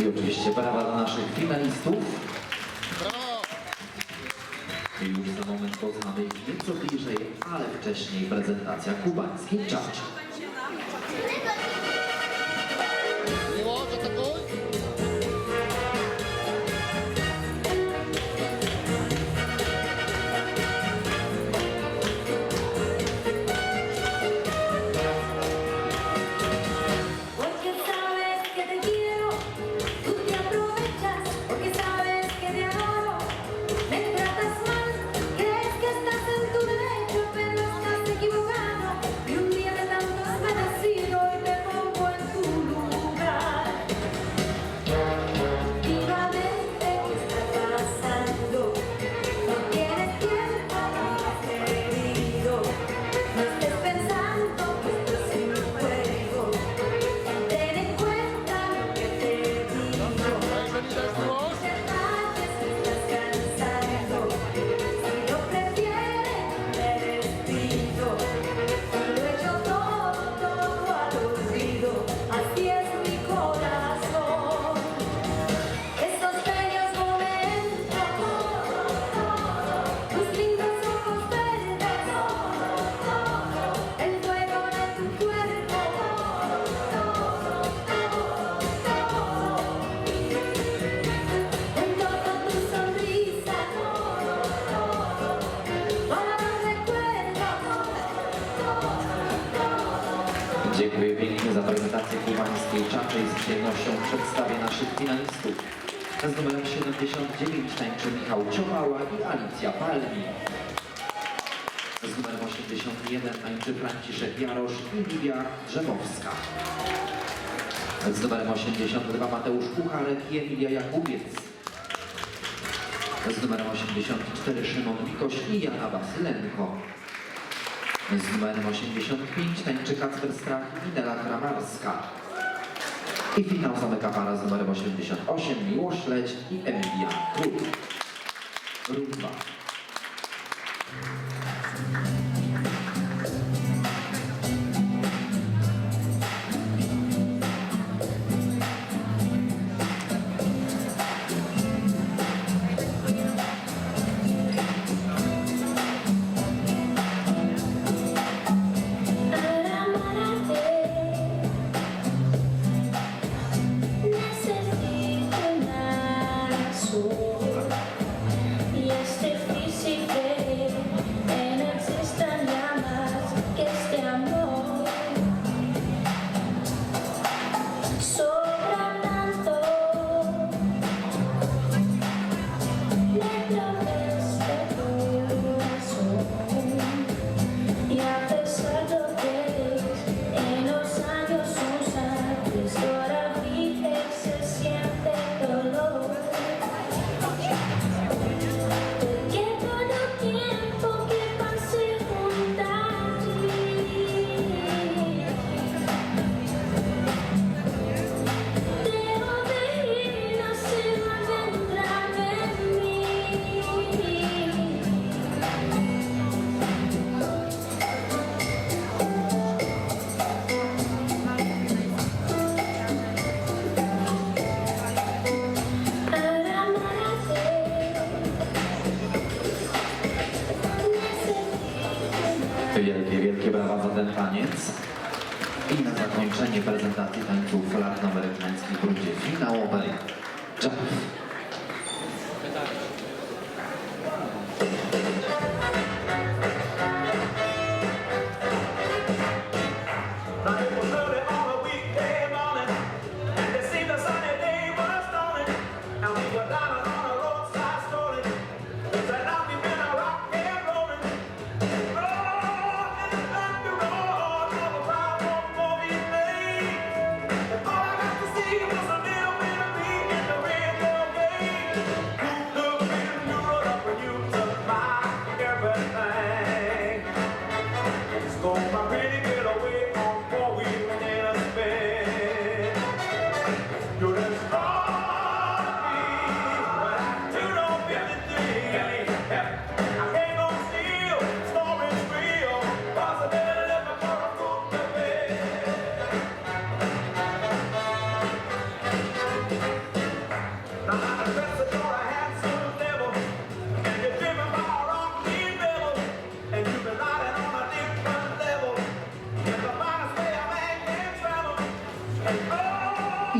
I oczywiście brawa dla naszych finalistów. Brawo! I już za moment poznamy ich nieco bliżej, ale wcześniej prezentacja kubańskiej czaczy. przedstawię naszych finalistów. Z numerem 79 tańczy Michał Ciomała i Alicja Palmi. Z numerem 81 tańczy Franciszek Jarosz i Lidia Drzemowska. Z numerem 82 Mateusz Kucharek i Emilia Jakubiec. Z numerem 84 Szymon Wikoś i Jana Wasylenko. Z numerem 85 tańczy Kacper Strach i Nela Kramarska. I finał zamyka para z numerem 88 Miłosz Leć i Emilia Kruk. Rumba. Wielkie, wielkie brawa za ten taniec. I na zakończenie prezentacji tańców flag na męskich grup dzieci na łobej. Cześć.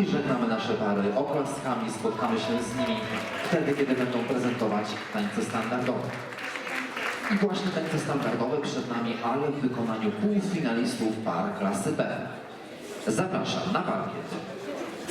i żegnamy nasze pary oklaskami. Spotkamy się z nimi wtedy, kiedy będą prezentować tańce standardowe. I właśnie tańce standardowe przed nami, ale w wykonaniu półfinalistów par klasy B. Zapraszam na parkiet.